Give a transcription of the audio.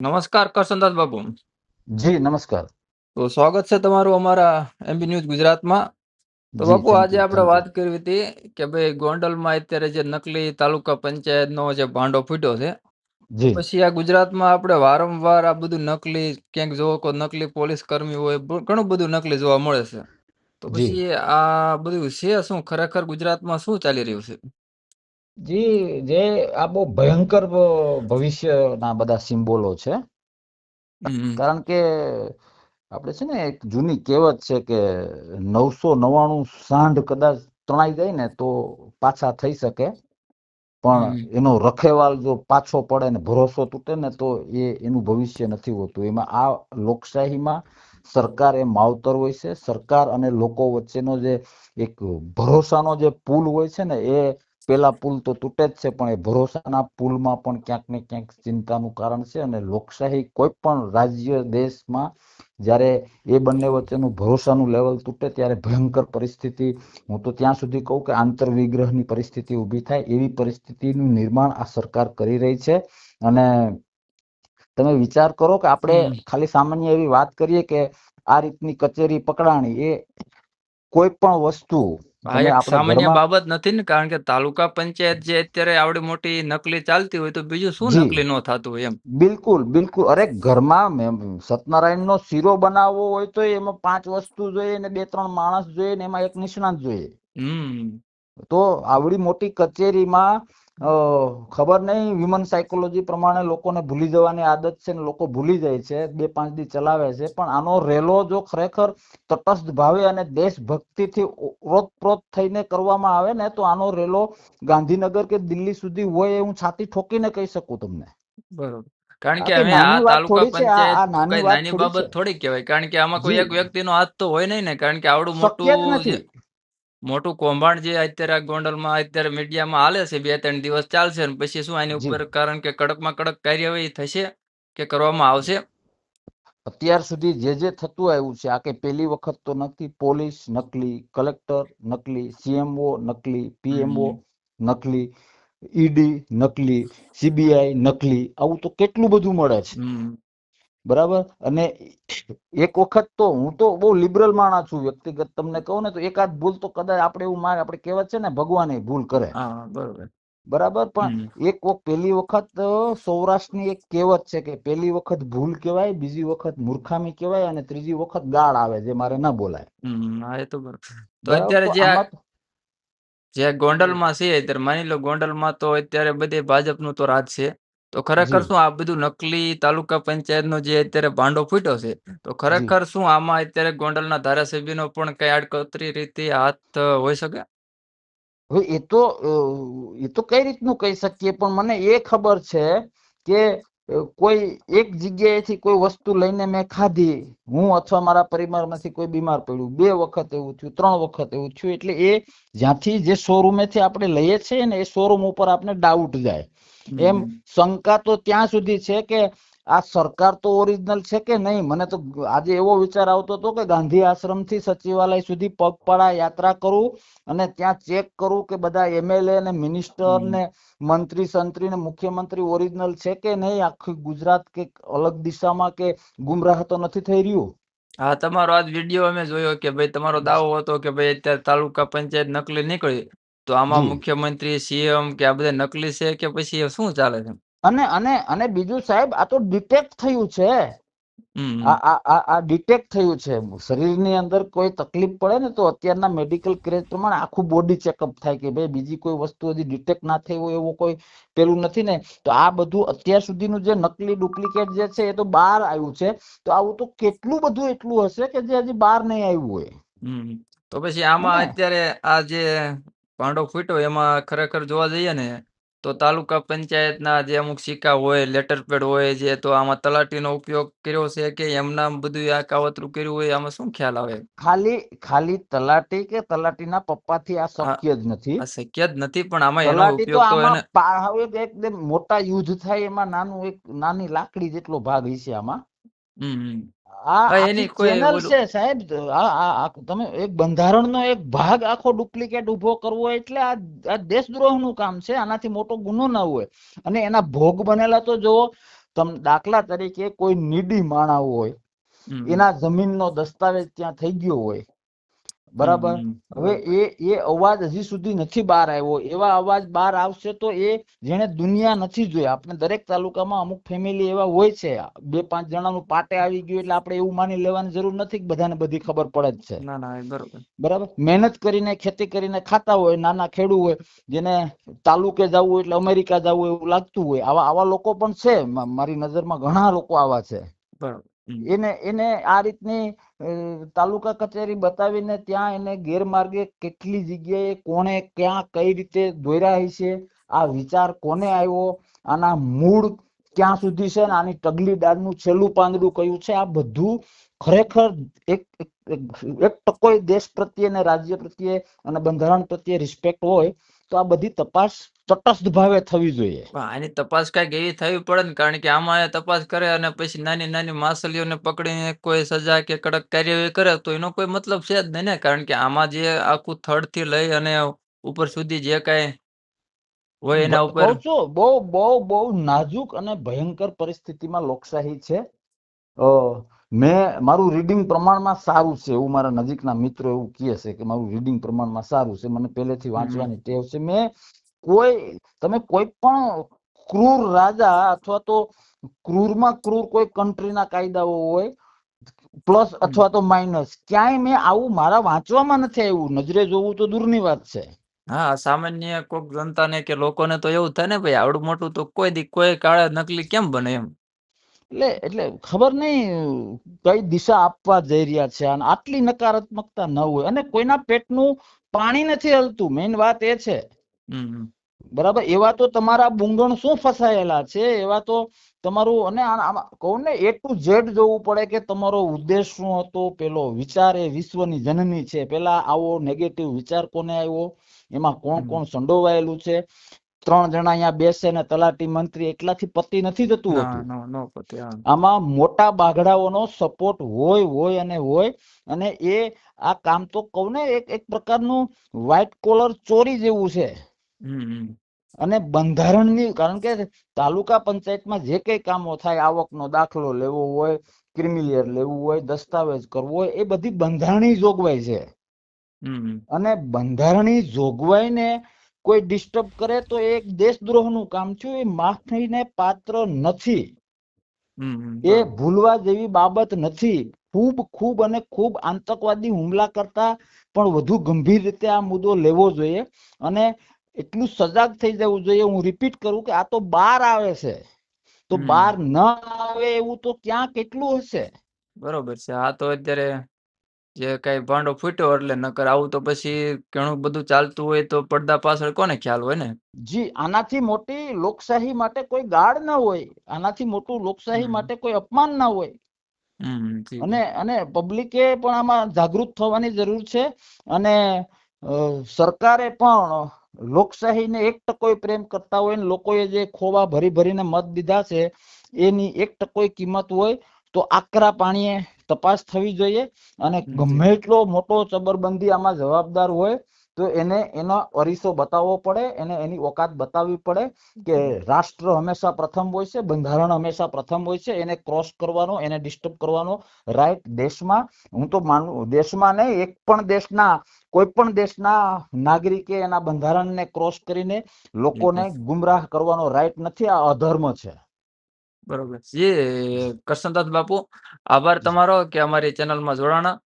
નમસ્કાર કરસનદાસ બાબુ. જી નમસ્કાર. તો સ્વાગત છે તમારું અમારા એમબી ન્યૂઝ ગુજરાતમાં. તો બાપુ આજે આપણે વાત કરવી હતી કે ભાઈ ગોંડલમાં અત્યારે જે નકલી તાલુકા પંચાયતનો જે ભાંડો ફૂટ્યો છે પછી આ ગુજરાતમાં આપણે વારંવાર આ બધું નકલી ક્યાંક જોવો કોઈ નકલી પોલીસ કર્મી હોય ઘણું બધું નકલી જોવા મળે છે. તો પછી આ બધું છે શું? ખરેખર ગુજરાતમાં શું ચાલી રહ્યું છે? જી જે આ બહુ ભયંકર ભવિષ્યના બધા સિમ્બોલો છે. કારણ કે આપણે છે ને એક જૂની કહેવત છે કે નવસો નવ્વાણું સાંઢ કદાચ તણાઈ જાય ને તો પાછા થઈ શકે. પણ એનો રખેવાલ જો પાછો પડે ને ભરોસો તૂટે ને તો એ એનું ભવિષ્ય નથી હોતું. એમાં આ લોકશાહીમાં સરકાર એ માવતર હોય છે. સરકાર અને લોકો વચ્ચેનો જે એક ભરોસાનો જે પુલ હોય છે ને એ પેલા પુલ તો તૂટે જ છે પણ એ ભરોસાના પુલમાં પણ ક્યાંક ને ક્યાંક ચિંતાનું કારણ છે અને લોકશાહી કોઈ પણ રાજ્ય દેશમાં જ્યારે એ બંને વચ્ચેનું ભરોસાનું લેવલ તૂટે ત્યારે ભયંકર પરિસ્થિતિ હું તો ત્યાં સુધી કહું કે આંતર વિગ્રહની પરિસ્થિતિ ઊભી થાય એવી પરિસ્થિતિનું નિર્માણ આ સરકાર કરી રહી છે. અને તમે વિચાર કરો કે આપણે ખાલી સામાન્ય એવી વાત કરીએ કે આ રીતની કચેરી પકડાણી એ કોઈ પણ વસ્તુ આ તમે એક આપણે સામાન્ય ઘરમાં બાબત નથી ને કારણ કે તાલુકા પંચાયત જે અત્યારે આવડી મોટી નકલી ચાલતી હોય તો બીજું શું જી. નકલી ન થતું હોય એમ? બિલકુલ બિલકુલ. અરે ઘરમાં મેં- સત્યનારાયણનો શીરો બનાવવો હોય તો એમાં પાંચ વસ્તુ જોઈએ ને બે ત્રણ માણસ જોઈએ ને એમાં એક નિષ્ણાત જોઈએ. હમ. તો આવડી મોટી કચેરીમાં ખબર નહીં હ્યુમન સાયકોલોજી પ્રમાણે લોકોને ભૂલી જવાની આદત છે ને લોકો ભૂલી જાય છે બે પાંચ દી ચલાવે છે પણ આનો રેલો જો ખરેખર તટસ્થ ભાવે અને દેશભક્તિથી ઓતપ્રોત થઈને કરવામાં આવે ને તો આનો રેલો ગાંધીનગર કે દિલ્હી સુધી હોય એ હું છાતી ઠોકીને કહી શકું તમને. બરોબર. કારણ કે હવે આ તાલુકા પંચાયત નાની બાબત થોડી કહેવાય. કારણ કે આમાં કોઈ એક વ્યક્તિનો હાથ તો હોય નહીં ને કારણ કે આવડું મોટું મોટું કૌભાંડ જે અત્યારે આ ગોંડલમાં અત્યારે મીડિયામાં હાલે છે બે ત્રણ દિવસ ચાલશે અને પછી શું આની ઉપર કારણ કે કડકમાં કડક કાર્યવાહી થશે કે કરવામાં આવશે? અત્યાર સુધી જે જે થતું આવ્યું છે આ કે પહેલી વખત તો નથી. પોલીસ નકલી કલેક્ટર નકલી સીએમઓ નકલી પીએમઓ નકલી ઈડી નકલી સીબીઆઈ નકલી આવું તો કેટલું બધું મળે છે. બરાબર? અને એક વખત તો હું તો બહુ લિબરલ માણસ છું વ્યક્તિગત તમને કહું ને તો એકાદ ભૂલ તો કદાચ આપણે એવું માન આપણે કહેવત છે ને ભગવાન ભૂલ કરે. બરાબર. પણ એક વખત પહેલી વખત સૌરાષ્ટ્રની એક કહેવત છે કે પહેલી વખત ભૂલ કહેવાય બીજી વખત મૂર્ખામી કહેવાય અને ત્રીજી વખત ગાળ આવે જે મારે ન બોલાય. હા એ તો તો બરાબર? અત્યારે જે જે ગોંડલમાં છે માની લો ગોંડલમાં તો અત્યારે બધે ભાજપનું તો રાજ છે. તો ખરેખર શું આ બધું નકલી તાલુકા પંચાયતનો જે અત્યારે ભાંડો ફૂટ્યો છે તો ખરેખર શું આમાં અત્યારે ગોંડલના ધારાસભ્યનો પણ કઈ આડકતરી રીતે હાથ હોઈ શકે? હવે એ તો એ તો કઈ રીતનું કહી શકીએ? પણ મને એ ખબર છે કે કોઈ એક જગ્યાએથી કોઈ વસ્તુ લઈને મેં ખાધી હું અથવા મારા પરિવારમાંથી કોઈ બીમાર પડ્યું બે વખત એવું થયું ત્રણ વખત એવું થયું એટલે એ જ્યાંથી જે શોરૂમેથી આપણે લઈએ છીએ ને એ શોરૂમ ઉપર આપણે ડાઉટ જાય. એમ શંકા તો ત્યાં સુધી છે કે આ સરકાર તો ઓરિજિનલ છે કે નહીં? મને તો આજે એવો વિચાર આવતો હતો કે ગાંધી આશ્રમથી સચિવાલય સુધી પગપાળા યાત્રા કરું અને ત્યાં ચેક કરું કે બધા એમએલએ ને મિનિસ્ટર ને મંત્રી સંત્રી ને મુખ્યમંત્રી ઓરિજિનલ છે કે નહીં? આખું ગુજરાત કે અલગ દિશામાં કે ગુમરાહ તો નથી થઈ રહ્યું? હા તમારો આજ વીડિયો અમે જોયો કે ભાઈ તમારો દાવો હતો કે ભાઈ અત્યારે તાલુકા પંચાયત નકલી નીકળી. તો આમાં જી મુખ્યમંત્રી સીએમ કે આ બધા નકલી છે કે પછી એ શું ચાલે છે? અને અને અને બીજું સાહેબ આ તો ડિટેક્ટ થયું છે. હમ આ આ આ આ ડિટેક્ટ થયું છે. શરીરની અંદર કોઈ તકલીફ પડે ને તો અત્યારના મેડિકલ ક્રેઝ પ્રમાણે આખું બોડી ચેકઅપ થાય કે ભાઈ બીજી કોઈ વસ્તુ હજી ડિટેક્ટ ના થઈ હોય એવું કોઈ પેલું નથી ને તો આ બધું અત્યાર સુધીનું જે નકલી ડુપ્લિકેટ જે છે એ તો બહાર આવ્યું છે. તો આવું તો કેટલું બધું એટલું હશે કે જે હજી બહાર નહીં આવ્યું હોય? હમ તો પછી આમાં અત્યારે આ જે ભાંડો ફૂટ્યો એમાં ખરેખર જોવા જઈએ ને તો તાલુકા પંચાયતના જે અમુક સિક્કા હોય લેટર પેડ હોય જે તો આમાં તલાટીનો ઉપયોગ કર્યો છે કે એમના બધું આ કાવતરું કર્યું હોય આમાં શું ખ્યાલ આવે? ખાલી ખાલી તલાટી કે તલાટીના પપ્પાથી આ આ શક્ય જ નથી. શક્ય જ નથી પણ આમાં એનો ઉપયોગ તો એને એકદમ મોટા યુદ્ધ થાય એમાં નાનું એક નાની લાકડી જેટલો ભાગ હશે આમાં. હમ. એની કોઈ છે સાહેબ તમે એક બંધારણનો એક ભાગ આખો ડુપ્લિકેટ ઊભો કરવો એટલે આ દેશદ્રોહનું કામ છે આનાથી મોટો ગુનો ના હોય. અને એના ભોગ બનેલા તો જો તમ દાખલા તરીકે કોઈ નીડી માણા હોય એના એના જમીનનો દસ્તાવેજ ત્યાં થઈ ગયો હોય બરાબર? હવે એ એ અવાજ હજી સુધી નથી બહાર આવ્યો. એવા અવાજ બહાર આવશે તો એ જેને દુનિયા નથી જોઈ. આપણે દરેક તાલુકામાં અમુક ફેમિલી એવા હોય છે. બે પાંચ જણાનું પાટે આવી ગયું એટલે આપણે એવું માની લેવાની જરૂર નથી કે બધાને બધી ખબર પડે જ છે. ના ના એ બરાબર. મહેનત કરીને ખેતી કરીને ખાતા હોય નાના ખેડૂ હોય જેને તાલુકે જવું હોય એટલે અમેરિકા જવું હોય એવું લાગતું હોય આવા આવા લોકો પણ છે. મારી નજરમાં ઘણા લોકો આવા છે. બરોબર. એને એને આ રીતની તાલુકા કચેરી બતાવીને ત્યાં એને ગેરમાર્ગે કેટલી જગ્યાએ કોણે ક્યાં કઈ રીતે દોર્યા છે, આ વિચાર કોને આવ્યો, આના મૂળ ક્યાં સુધી છે આની ટગલી ડાળનું છેલ્લું પાંદડું કયું છે, આ બધું ખરેખર એક- એક ટકોય દેશ પ્રત્યે અને રાજ્ય પ્રત્યે અને બંધારણ પ્રત્યે રિસ્પેક્ટ હોય તો આ બધી તપાસ તટસ્થ ભાવે થવી જોઈએ. આની તપાસ કંઈક એવી થવી પડે ને કારણ કે આમાં તપાસ કરે અને પછી નાની નાની માછલીઓને પકડીને કોઈ સજા કે કડક કાર્યવાહી કરે તો એનો કોઈ મતલબ છે જ નહીં ને કારણ કે આમાં જે આખું થડથી લઈ અને ઉપર સુધી જે કઈ હોય એના ઉપર બહુ બહુ બહુ નાજુક અને ભયંકર પરિસ્થિતિમાં લોકશાહી છે. મેં મારું રીડિંગ પ્રમાણમાં સારું છે એવું મારા નજીકના મિત્રો એવું કહે છે કે મારું રીડિંગ પ્રમાણમાં સારું છે. મને પહેલેથી વાંચવાની ટેવ છે. મેં કોઈ તમે કોઈ પણ ક્રૂર રાજા અથવા તો ક્રૂરમાં ક્રૂર કોઈ કન્ટ્રીના કાયદાઓ હોય પ્લસ અથવા તો માઇનસ ક્યાંય મેં આવું મારા વાંચવામાં નથી આવ્યું. નજરે જોવું તો દૂરની વાત છે. હા સામાન્ય કોક જનતાને કે લોકોને તો એવું થાય ને ભાઈ આવડું મોટું તો કોઈ દી કોઈ કાળે નકલી કેમ બને એમ? એટલે એટલે ખબર નહીં કઈ દિશા આપવા જઈ રહ્યા છે. અને આટલી નકારાત્મકતા ન હોય. અને કોઈના પેટનું પાણી નથી હલતું. મેઇન વાત એ છે. બરાબર? એવા તો તમારા બુંગણ શું ફસાયેલા છે? એવા તો તમારું અને આમાં કહું ને એ ટુ ઝેડ જોવું પડે કે તમારો ઉદ્દેશ શું હતો? પેલો વિચાર એ વિશ્વની જનની છે. પેલા આવો નેગેટિવ વિચાર કોને આવ્યો? એમાં કોણ કોણ સંડોવાયેલું છે? ત્રણ જણા અહીંયા બેસે ને તલાટી મંત્રી એટલાથી પતિ નથી જતું હોતું આમાં મોટા બાઘડાઓનો સપોર્ટ હોય હોય અને હોય અને એ આ કામ તો કહું ને એક એક પ્રકારનું વ્હાઇટ કોલર ચોરી જેવું છે. અને બંધારણની કારણ કે તાલુકા પંચાયતમાં જે કઈ કામો થાય આવકનો દાખલો લેવો હોય ક્રિમિલિયર લેવું હોય દસ્તાવેજ કરવો હોય એ બધી બંધારણીય જોગવાઈ છે. અને બંધારણીય જોગવાઈને કોઈ ડિસ્ટર્બ કરે તો એ એક દેશદ્રોહનું કામ છે એ માફીને પાત્ર નથી. એ ભૂલવા જેવી બાબત નથી. ખૂબ ખૂબ અને ખૂબ આતંકવાદી હુમલા કરતા પણ વધુ ગંભીર રીતે આ મુદ્દો લેવો જોઈએ અને એટલું સજાગ થઈ જવું જોઈએ. હું રિપીટ કરું કે આ તો બહાર આવે છે. તો બાર બહાર ન આવે એવું તો ક્યાં કેટલું હશે? બરોબર છે. આ તો અત્યારે જે કઈ ભાંડો ફૂટ્યો એટલે નકર આવું તો પછી ઘણું બધું ચાલતું હોય તો પડદા પાછળ કોને ખ્યાલ હોય ને? જી આનાથી મોટી લોકશાહી માટે કોઈ ગાળ ના હોય. આનાથી મોટું લોકશાહી માટે કોઈ અપમાન ના હોય. અને અને પબ્લિકે પણ આમાં જાગૃત થવાની જરૂર છે. અને સરકારે પણ લોકશાહીને એક ટકોય પ્રેમ કરતા હોય ને લોકોએ જે ખોવા ભરી ભરીને મત દીધા છે એની એક ટકોય કિંમત હોય તો આકરા પાણીએ તપાસ થવી જોઈએ અને ગમે એટલો મોટો ચબરબંધી આમાં જવાબદાર હોય તો એને એનો અરીસો બતાવવો પડે એને એની ઓકાત બતાવવી પડે કે રાષ્ટ્ર હંમેશા પ્રથમ હોય છે બંધારણ હંમેશા પ્રથમ હોય છે એને ક્રોસ કરવાનો એને ડિસ્ટર્બ કરવાનો રાઈટ દેશમાં. હું તો માનું દેશમાં નહીં એક પણ દેશના કોઈ પણ દેશના નાગરિકે એના બંધારણને ક્રોસ કરીને લોકોને ગુમરાહ કરવાનો રાઈટ નથી. આ અધર્મ છે. બરોબર. જી કરશનદાસ બાપુ આભાર તમારો કે અમારી ચેનલમાં જોડાણા.